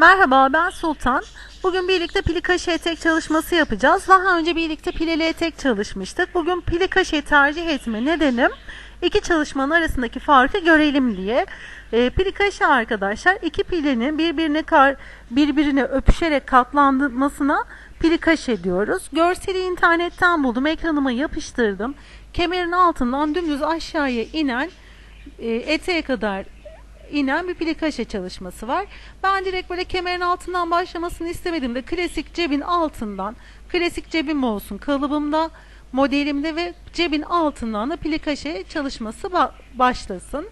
Merhaba ben Sultan. Bugün birlikte pili kaşı etek çalışması yapacağız. Daha önce birlikte pileli etek çalışmıştık. Bugün pili kaşı tercih etme nedenim iki çalışmanın arasındaki farkı görelim diye. E, pili kaşı arkadaşlar iki pilinin birbirine kar, birbirine öpüşerek katlanmasına pili kaşı ediyoruz. Görseli internetten buldum. Ekranıma yapıştırdım. Kemerin altından dümdüz aşağıya inen e, eteğe kadar inen bir plikaşe çalışması var. Ben direkt böyle kemerin altından başlamasını istemedim de klasik cebin altından, klasik cebim olsun kalıbımda, modelimde ve cebin altından da plikaşe çalışması ba- başlasın.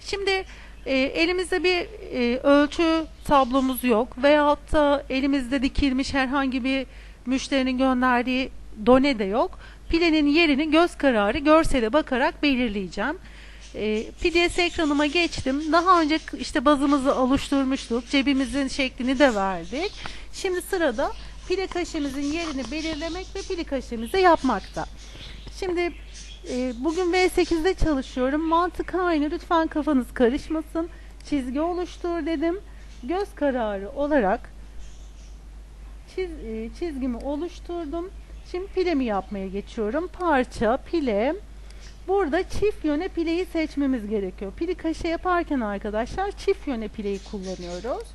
Şimdi e, elimizde bir e, ölçü tablomuz yok veyahut da elimizde dikilmiş herhangi bir müşterinin gönderdiği done de yok. Pilenin yerini göz kararı görsele bakarak belirleyeceğim. E, PDS ekranıma geçtim. Daha önce işte bazımızı oluşturmuştuk. Cebimizin şeklini de verdik. Şimdi sırada pile kaşemizin yerini belirlemek ve pile kaşemizi yapmakta. Şimdi e, bugün V8'de çalışıyorum. Mantık aynı. Lütfen kafanız karışmasın. Çizgi oluştur dedim. Göz kararı olarak çiz, e, çizgimi oluşturdum. Şimdi pilemi yapmaya geçiyorum. Parça, pile, Burada çift yöne pileyi seçmemiz gerekiyor. Pili kaşe yaparken arkadaşlar çift yöne pileyi kullanıyoruz.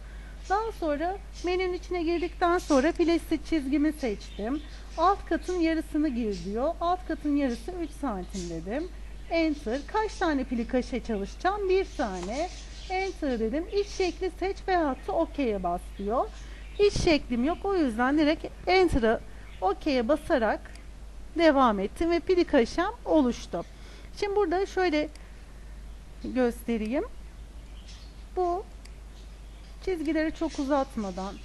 Daha sonra menünün içine girdikten sonra pilesi çizgimi seçtim. Alt katın yarısını gir diyor. Alt katın yarısı 3 santim dedim. Enter. Kaç tane pili kaşe çalışacağım? Bir tane. Enter dedim. İç şekli seç veyahut da OK'ye bas diyor. İç şeklim yok. O yüzden direkt Enter'a OK'ye basarak devam ettim ve pili kaşem oluştu. Şimdi burada şöyle göstereyim. Bu çizgileri çok uzatmadan.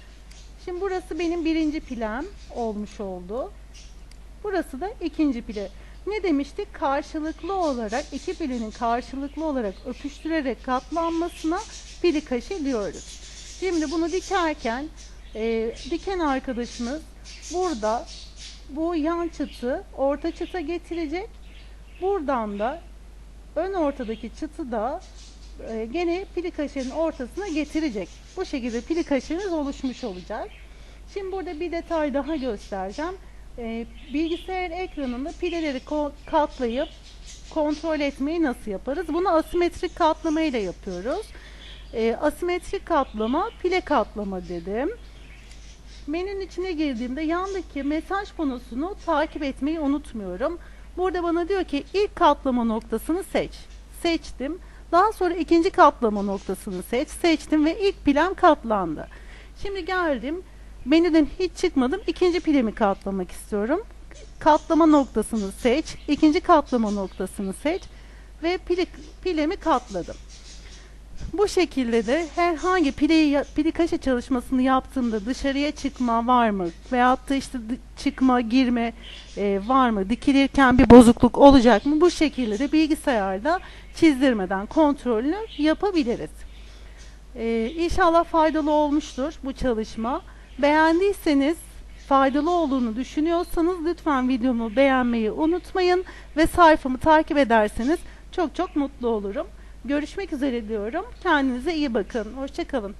Şimdi burası benim birinci pilem olmuş oldu. Burası da ikinci pile. Ne demiştik? Karşılıklı olarak iki pilenin karşılıklı olarak öpüştürerek katlanmasına pili kaşı diyoruz. Şimdi bunu dikerken e, diken arkadaşımız burada bu yan çıtı orta çıta getirecek. Buradan da ön ortadaki çıtı da e, gene pili kaşığının ortasına getirecek. Bu şekilde pili kaşığımız oluşmuş olacak. Şimdi burada bir detay daha göstereceğim. E, bilgisayar ekranında pileleri ko- katlayıp kontrol etmeyi nasıl yaparız? Bunu asimetrik katlama ile yapıyoruz. E, asimetrik katlama, pile katlama dedim. Menünün içine girdiğimde yandaki mesaj panosunu takip etmeyi unutmuyorum. Burada bana diyor ki ilk katlama noktasını seç. Seçtim. Daha sonra ikinci katlama noktasını seç. Seçtim ve ilk pilem katlandı. Şimdi geldim. Menüden hiç çıkmadım. İkinci pilemi katlamak istiyorum. Katlama noktasını seç. ikinci katlama noktasını seç. Ve pili, pilemi katladım. Bu şekilde de herhangi pileyi, pili kaşe çalışmasını yaptığımda dışarıya çıkma var mı? Veyahut da işte çıkma, girme e, var mı? Dikilirken bir bozukluk olacak mı? Bu şekilde de bilgisayarda çizdirmeden kontrolünü yapabiliriz. E, inşallah faydalı olmuştur bu çalışma. Beğendiyseniz, faydalı olduğunu düşünüyorsanız lütfen videomu beğenmeyi unutmayın ve sayfamı takip ederseniz çok çok mutlu olurum. Görüşmek üzere diyorum. Kendinize iyi bakın. Hoşçakalın.